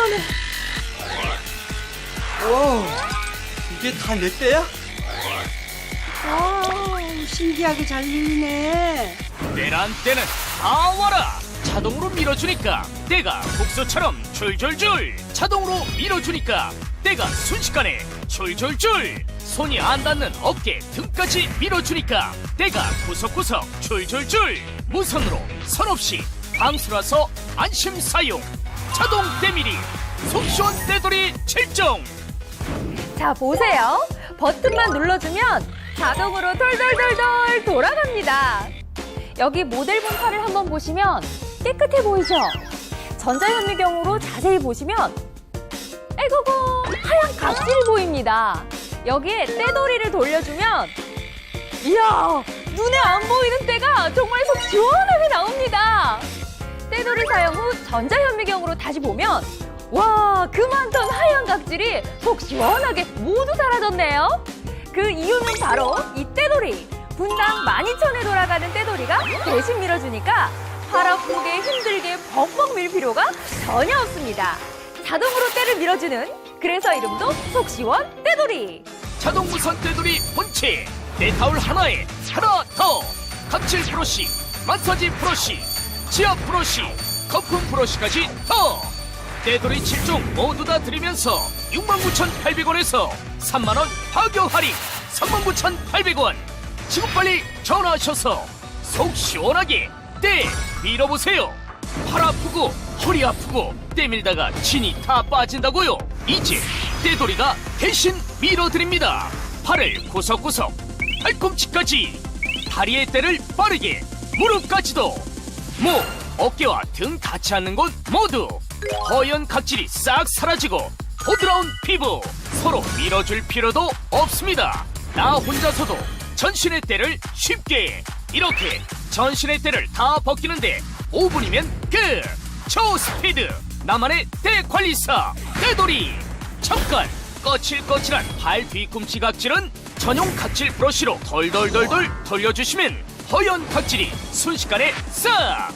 시원해. 오, 이게 다 내 때야? 아, 신기하게 잘 밀리네. 때란 때는 다 와라 자동으로 밀어주니까 때가 국수처럼 줄줄줄 자동으로 밀어주니까 때가 순식간에 줄줄줄 손이 안 닿는 어깨 등까지 밀어주니까 때가 구석구석 줄줄줄 무선으로 선 없이 방수라서 안심 사용 자동 때밀이 속시원 때돌이 실종 자, 보세요. 버튼만 눌러주면 자동으로 돌돌돌돌 돌아갑니다. 여기 모델 분파를 한번 보시면 깨끗해 보이죠? 전자현미경으로 자세히 보시면 에고고 하얀 각질이 보입니다. 여기에 떼돌이를 돌려주면 이야 눈에 안 보이는 때가 정말 속 나옵니다. 떼돌이 사용 후 전자현미경으로 다시 보면 와, 그 많던 하얀 각질이 속 시원하게 모두 사라졌네요. 그 이유는 바로 이 떼돌이. 분당 12,000에 돌아가는 떼돌이가 대신 밀어주니까 팔 아프게 힘들게 벅벅 밀 필요가 전혀 없습니다. 자동으로 때를 밀어주는 그래서 이름도 속 시원 떼돌이. 자동 무선 때돌이 본체 네타올 하나에 하나 더 각질 브러쉬 마사지 브러쉬 지압 브러쉬 거품 브러쉬까지 더! 때돌이 7종 모두 다 드리면서 69,800원에서 3만원 파교 할인! 39,800원! 지금 빨리 전화하셔서 속 시원하게 때 밀어보세요! 팔 아프고 허리 아프고 때밀다가 진이 다 빠진다고요? 이제 때돌이가 대신 밀어드립니다! 팔을 구석구석 팔꿈치까지 다리의 때를 빠르게 무릎까지도 목, 어깨와 등 닿지 않는 곳 모두 허연 각질이 싹 사라지고 부드러운 피부 서로 밀어줄 필요도 없습니다. 나 혼자서도 전신의 때를 쉽게 이렇게 전신의 때를 다 벗기는데 5분이면 끝! 초스피드! 나만의 때 관리사! 때돌이! 잠깐 거칠거칠한 발 뒤꿈치 각질은 전용 각질 브러쉬로 덜덜덜덜 돌려주시면 허연 각질이 순식간에 싹!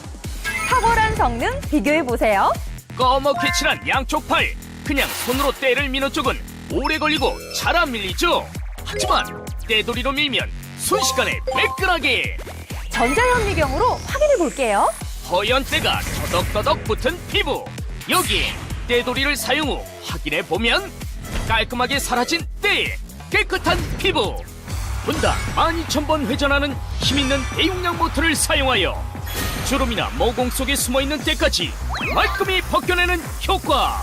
탁월한 성능 비교해보세요. 꺼멓게 칠한 양쪽 팔 그냥 손으로 때를 미는 쪽은 오래 걸리고 잘 안 밀리죠? 하지만 때돌이로 밀면 순식간에 매끈하게! 전자현미경으로 확인해 볼게요. 허연 때가 터덕터덕 붙은 피부. 여기에 때돌이를 사용 후 확인해 보면 깔끔하게 사라진 때 깨끗한 피부 분당 12,000번 회전하는 힘있는 대용량 모터를 사용하여 주름이나 모공 속에 숨어있는 때까지 말끔히 벗겨내는 효과.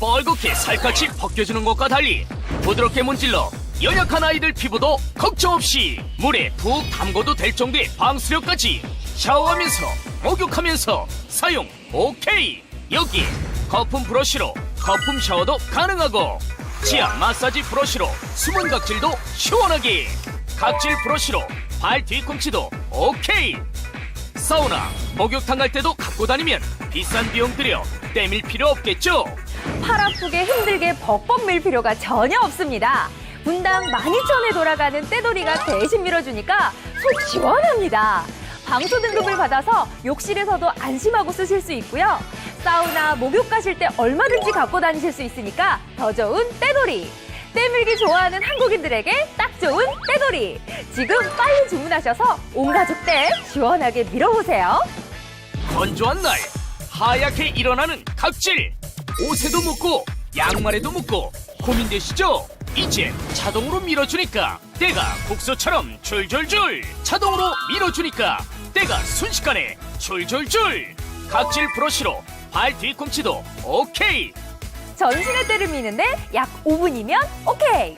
뻘겋게 살갗이 벗겨지는 것과 달리 부드럽게 문질러 연약한 아이들 피부도 걱정 없이 물에 푹 담궈도 될 정도의 방수력까지 샤워하면서 목욕하면서 사용 오케이. 여기 거품 브러쉬로 거품 샤워도 가능하고 지압 마사지 브러쉬로 수분 각질도 시원하게 각질 브러쉬로 발 뒤꿈치도 오케이 사우나 목욕탕 갈 때도 갖고 다니면 비싼 비용 들여 떼밀 필요 없겠죠 팔 아프게 힘들게 벅벅 밀 필요가 전혀 없습니다. 분당 12,000에 돌아가는 떼돌이가 대신 밀어주니까 속 시원합니다. 방수 등급을 받아서 욕실에서도 안심하고 쓰실 수 있고요. 사우나, 목욕 가실 때 얼마든지 갖고 다니실 수 있으니까 더 좋은 떼돌이. 떼밀기 좋아하는 한국인들에게 딱 좋은 떼돌이. 지금 빨리 주문하셔서 온 가족 때 시원하게 밀어보세요. 건조한 날 하얗게 일어나는 각질 옷에도 묻고 양말에도 묻고 고민되시죠? 이제 자동으로 밀어주니까 때가 국수처럼 줄줄줄 자동으로 밀어주니까 때가 순식간에 줄줄줄 각질 브러쉬로 발 뒤꿈치도 오케이 전신의 때를 미는데 약 5분이면 오케이.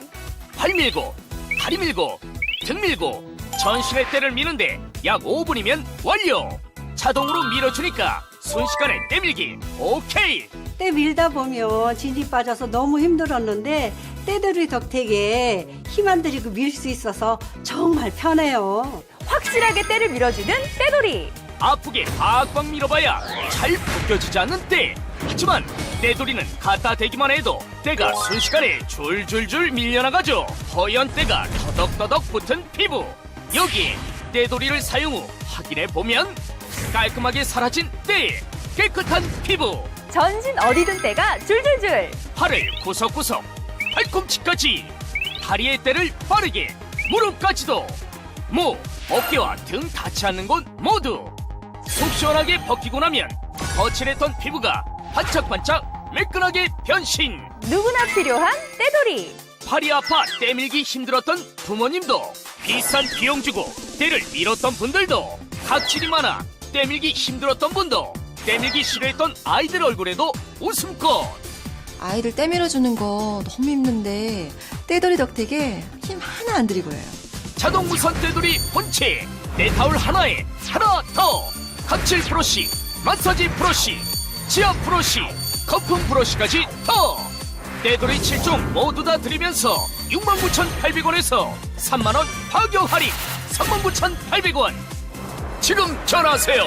팔 밀고 다리 밀고 등 밀고 전신의 때를 미는데 약 5분이면 완료 자동으로 밀어주니까 순식간에 때밀기 오케이 때 밀다 보면 진이 빠져서 너무 힘들었는데 때들이 덕택에 힘 안 들이고 밀 수 있어서 정말 편해요. 확실하게 때를 밀어주는 때돌이. 아프게 박박 밀어봐야 잘 벗겨지지 않는 때 하지만 때돌이는 갖다 대기만 해도 때가 순식간에 줄줄줄 밀려나가죠. 허연 때가 터덕터덕 붙은 피부. 여기 때돌이를 사용 후 확인해 보면 깔끔하게 사라진 때 깨끗한 피부. 전신 어디든 때가 줄줄줄. 팔을 구석구석 팔꿈치까지 다리의 때를 빠르게 무릎까지도. 목, 어깨와 등 닿지 않는 곳 모두. 속 시원하게 벗기고 나면 거칠했던 피부가 반짝반짝 매끈하게 변신. 누구나 필요한 때돌이. 팔이 아파 때밀기 힘들었던 부모님도 비싼 비용 주고 때를 밀었던 분들도 각질이 많아 때밀기 힘들었던 분도 때밀기 싫어했던 아이들 얼굴에도 웃음꽃. 아이들 떼밀어주는 거 너무 힘든데 떼돌이 덕택에 힘 하나 안 들이고 해요. 자동 무선 떼돌이 본체. 내 타올 하나에 하나 더. 각질 브러쉬 마사지 브러쉬 지압 브러쉬 거품 브러쉬까지 더! 떼돌이 7종 모두 다 드리면서 69,800원에서 3만원 파격 할인 39,800원. 지금 전화하세요